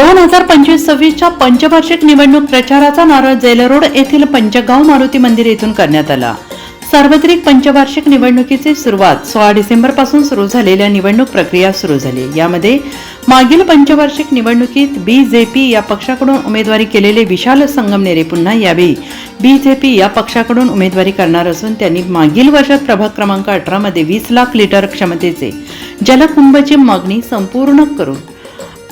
दोन हजार पंचवीस सव्वीसच्या पंचवार्षिक निवडणूक प्रचाराचा नारळ जेलरोड येथील पंचगाव मारुती मंदिर येथून करण्यात आला. सार्वत्रिक पंचवार्षिक निवडणुकीची सुरुवात सोळा डिसेंबरपासून सुरू झालेल्या निवडणूक प्रक्रिया सुरू झाली. यामध्ये मागील पंचवार्षिक निवडणुकीत बीजेपी या पक्षाकडून उमेदवारी केलेले विशाल संगमनेरे पुन्हा यावेळी बीजेपी या पक्षाकडून उमेदवारी करणार असून त्यांनी मागील वर्षात प्रभाग क्रमांक अठरा मध्ये वीस लाख लिटर क्षमतेचे जलकुंभची मागणी संपूर्ण करून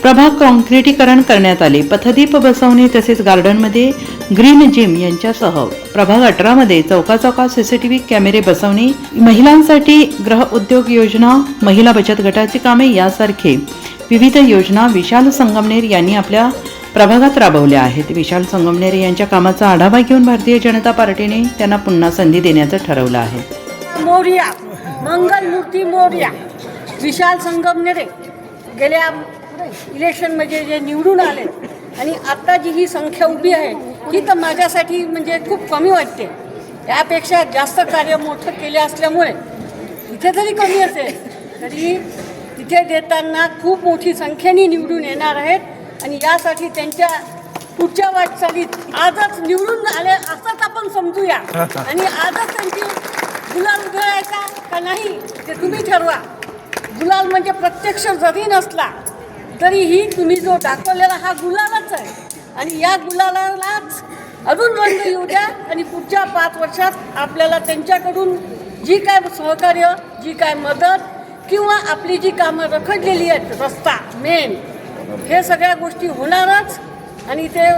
प्रभाग कॉन्क्रिटीकरण करण्यात आले. पथदीप बसवणे तसेच गार्डनमध्ये ग्रीन जिम यांच्यासह प्रभाग अठरामध्ये चौका चौकात सीसीटीव्ही कॅमेरे बसवणे महिलांसाठी ग्रह उद्योग योजना महिला बचत गटाची कामे यासारखे विविध योजना विशाल संगमनेर यांनी आपल्या प्रभागात राबवल्या आहेत. विशाल संगमनेर यांच्या कामाचा आढावा घेऊन भारतीय जनता पार्टीने त्यांना पुन्हा संधी देण्याचं ठरवलं आहे. मोर्या मंगलमूर्ती मोर्या. विशाल संगमनेरे गेल्या इलेक्शन म्हणजे जे निवडून आले. आणि आत्ता जी ही संख्या उभी आहे ही तर माझ्यासाठी म्हणजे खूप कमी वाटते. त्यापेक्षा जास्त कार्य मोठं केले असल्यामुळे इथे जरी कमी असेल. तरी तिथे देताना खूप मोठी संख्येने निवडून येणार आहेत. आणि यासाठी त्यांच्या पुढच्या वाटचालीत आजच निवडून आले असंच आपण समजूया. आणि आजच त्यांची गुलाल उधळायचा का नाही ते तुम्ही ठरवा. गुलाल म्हणजे प्रत्यक्ष जरी नसला तरीही तुम्ही जो दाखवलेला हा गुलालच आहे. आणि या गुलालालाच अजून रंग येऊ द्या आणि पुढच्या पाच वर्षात आपल्याला त्यांच्याकडून जी काय सहकार्य जी काय मदत किंवा आपली जी कामं रखडलेली आहेत रस्ता मेन हे सगळ्या गोष्टी होणारच. आणि ते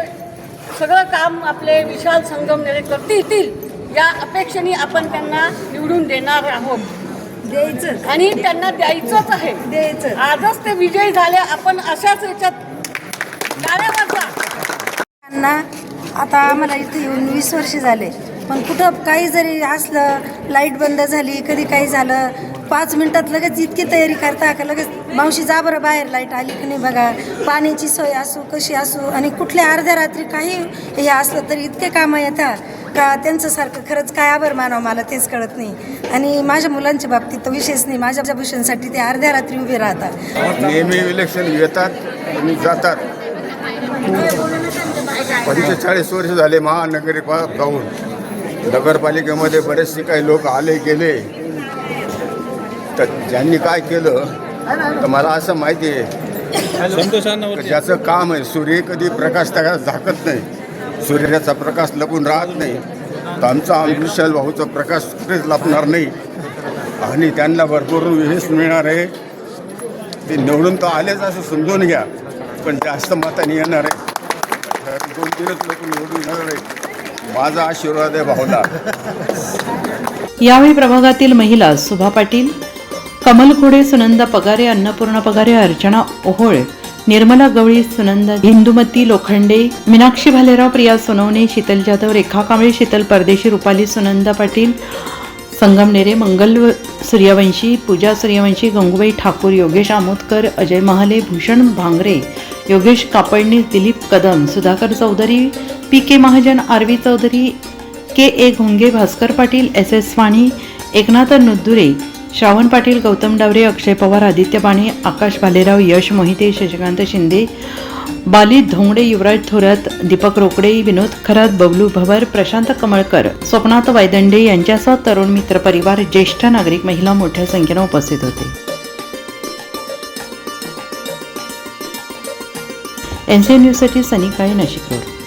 सगळं काम आपले विशाल संगमनेरे करतील या अपेक्षेने आपण त्यांना निवडून देणार आहोत. द्यायचं. आणि त्यांना द्यायचंच आहे. द्यायचं. आजच ते विजयी झाले आपण अशाच याच्यात त्यांना आता आम्हाला इथे येऊन वीस वर्ष झाले. पण कुठं काही जरी असलं लाइट बंद झाली कधी काही झालं पाच मिनिटात लगेच इतकी तयारी करता का लगेच मावशी जा बरं बाहेर लाइट आली की नाही बघा पाण्याची सोय असू कशी असू आणि कुठल्या अर्ध्या रात्री काही हे असलं तरी इतके कामं येतात. का त्यांच्यासारखं खरंच काय आभार मानावं मला तेच कळत नाही. आणि माझ्या मुलांच्या बाबतीत तर विशेष नाही माझ्या भूषणसाठी ते अर्ध्या रात्री उभे राहतात. नेहमी इलेक्शन येतात आणि जातात. पंचेचाळीस वर्ष झाले महानगरपा जाऊन नगरपालिकेमध्ये बरेचसे काही लोक आले गेले. तर ज्यांनी काय केलं तर मला असं माहिती आहे की ज्याचं काम आहे सूर्य कधी प्रकाश त्या झाकत नाही. सूर्याचा प्रकाश लपून राहत नाही. तर आमचा विशाल भाऊचा प्रकाश कुठेच लपणार नाही. आणि त्यांना भरपूर यश मिळणार आहे. ते निवडून तर आलेच असं समजून घ्या. पण जास्त मताने येणार आहे. दोन तीनच लोक निवडून येणार आहे माझा आशीर्वाद आहे भाऊला. यावेळी प्रभागातील महिला सुभा पाटील कमल खोडे सुनंदा पगारे अन्नपूर्णा पगारे अर्चना ओहोळ निर्मला गवळी Sunanda Hindumati Lokhande Meenakshi Bhalerao Priya Sonawane Sheetal Jadhav Rekha Kamble Sheetal Pardeshi Rupali Sunanda Patil Sangamnere Mangal Suryavanshi Pooja Suryavanshi Gangubai Thakur Yogesh Amodkar Ajay Mahale Bhushan Bhangare Yogesh Kapadni Dilip Kadam Sudhakar Chaudhari P K Mahajan R V Chaudhari K A घोंगे Bhaskar Patil S S Wani Eknath Nuddure Shravan Patil Gautam Daware Akshay Pawar Aditya Pani Akash Bhalerao यश मोहिते शशिकांत शिंदे बाली धोंगडे युवराज थोरात दीपक रोकडे विनोद खरात बबलू भवर प्रशांत कमळकर स्वप्नाथ वायदंडे यांच्यासह तरुण मित्र परिवार ज्येष्ठ नागरिक महिला मोठ्या संख्येनं उपस्थित होते. एन सी न्यूजसाठी सनी काळे नाशिक रोड